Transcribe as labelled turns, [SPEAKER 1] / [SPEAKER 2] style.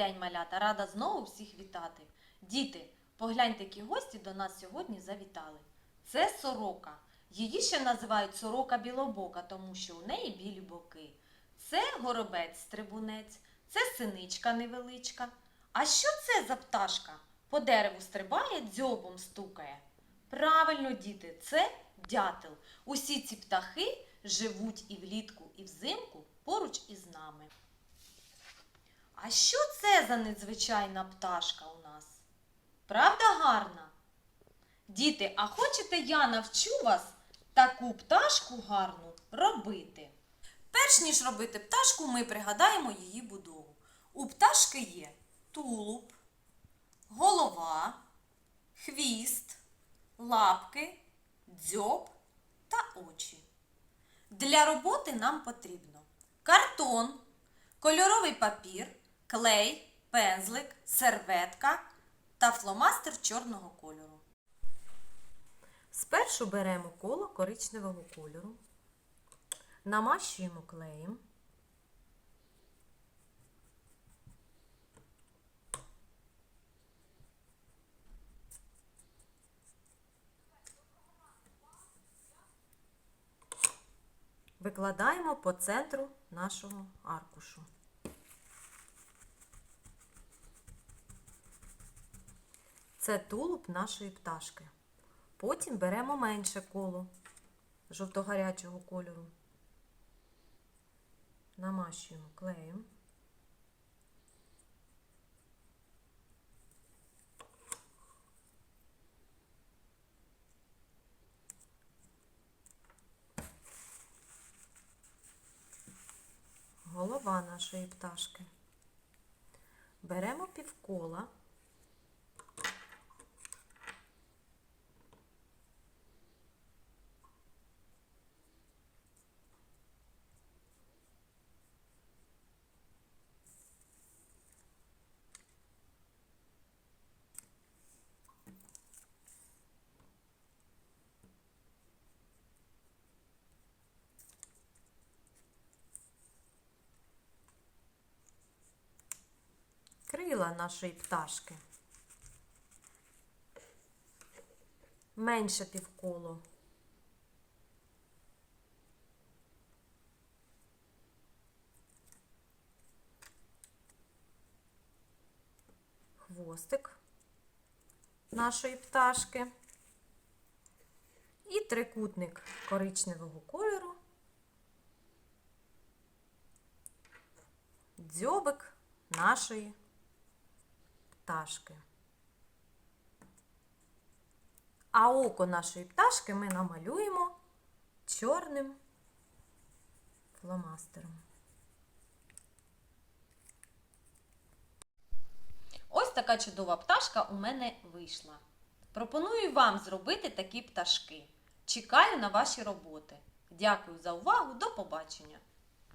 [SPEAKER 1] день, малята! Рада знову всіх вітати. Діти, погляньте, які гості до нас сьогодні завітали. Це сорока. Її ще називають сорока білобока, тому що у неї білі боки. Це горобець стрибунець, це синичка невеличка. А що це за пташка? По дереву стрибає, дзьобом стукає. Правильно, діти, це дятел. Усі ці птахи живуть і влітку, і взимку поруч із нами. А що це за незвичайна пташка у нас? Правда гарна? Діти, а хочете я навчу вас таку пташку гарну робити? Перш ніж робити пташку, ми пригадаємо її будову. У пташки є тулуб, голова, хвіст, лапки, дзьоб та очі. Для роботи нам потрібно картон, кольоровий папір, клей, пензлик, серветка та фломастер чорного кольору. Спершу беремо коло коричневого кольору, намащуємо клеєм. Викладаємо по центру нашого аркушу. Це тулуб нашої пташки. Потім беремо менше коло жовто-гарячого кольору. Намащуємо клеєм. Голова нашої пташки. Беремо півкола. Крила нашої пташки. Менше півколо. Хвостик нашої пташки. І трикутник коричневого кольору. Дзьобик нашої пташки. А око нашої пташки ми намалюємо чорним фломастером. Ось така чудова пташка у мене вийшла. Пропоную вам зробити такі пташки. Чекаю на ваші роботи. Дякую за увагу. До побачення!